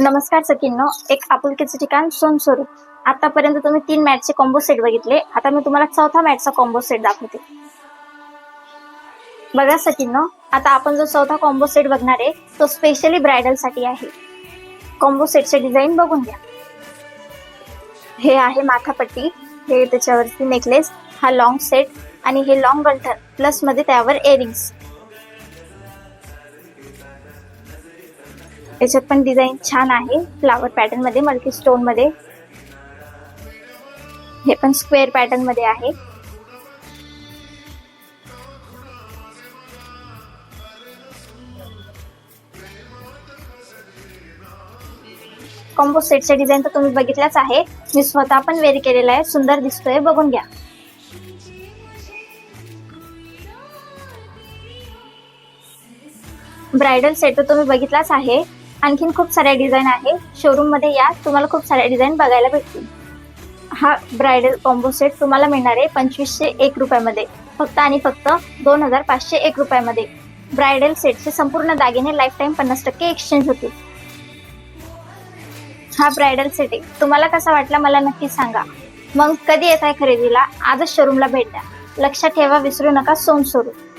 नमस्कार सकिनो एक आपुलकीचे ठिकाण सोन स्वरूप आतापर्यंत तुम्ही तीन मॅटचे कॉम्बो सेट बघितले. आता मी तुम्हाला चौथा मॅटचा कॉम्बो सेट दाखवते. बघा सकिनो आता आपण जो चौथा कॉम्बो सेट बघणार आहे तो स्पेशली ब्रायडलसाठी आहे. कॉम्बो सेटचे डिझाईन बघून घ्या. हे आहे माथापट्टी. हे त्याच्यावरती नेकलेस हा लॉंग सेट आणि हे लॉंग गल्टर प्लसमध्ये त्यावर एअरिंग्स याच्यात पण डिझाईन छान आहे. फ्लावर पॅटर्नमध्ये मल्टी स्टोनमध्ये. हे पण स्क्वेअर पॅटर्नमध्ये आहे. कॉम्बो सेटचा डिझाईन तर तुम्ही बघितलाच आहे. मी स्वतः पण वेअर केलेला आहे. सुंदर दिसतोय. बघून घ्या. ब्रायडल सेट तर तुम्ही बघितलाच आहे. आणखीन खूप साऱ्या डिझाईन आहे शोरूममध्ये या तुम्हाला खूप साऱ्या डिझाईन बघायला भेटतील. हा ब्रायडल कॉम्बो सेट तुम्हाला मिळणार आहे पंचवीसशे एक रुपयामध्ये. फक्त आणि फक्त दोन हजार पाचशे एक रुपयामध्ये. ब्रायडल सेटचे संपूर्ण दागिने लाईफ टाईम पन्नास टक्के एक्सचेंज होतील. हा ब्रायडल सेट आहे. तुम्हाला कसा वाटला मला नक्की सांगा. मग कधी येत आहे खरेदीला? आजच शोरूमला भेट द्या. लक्षात ठेवा विसरू नका सोन शोरूम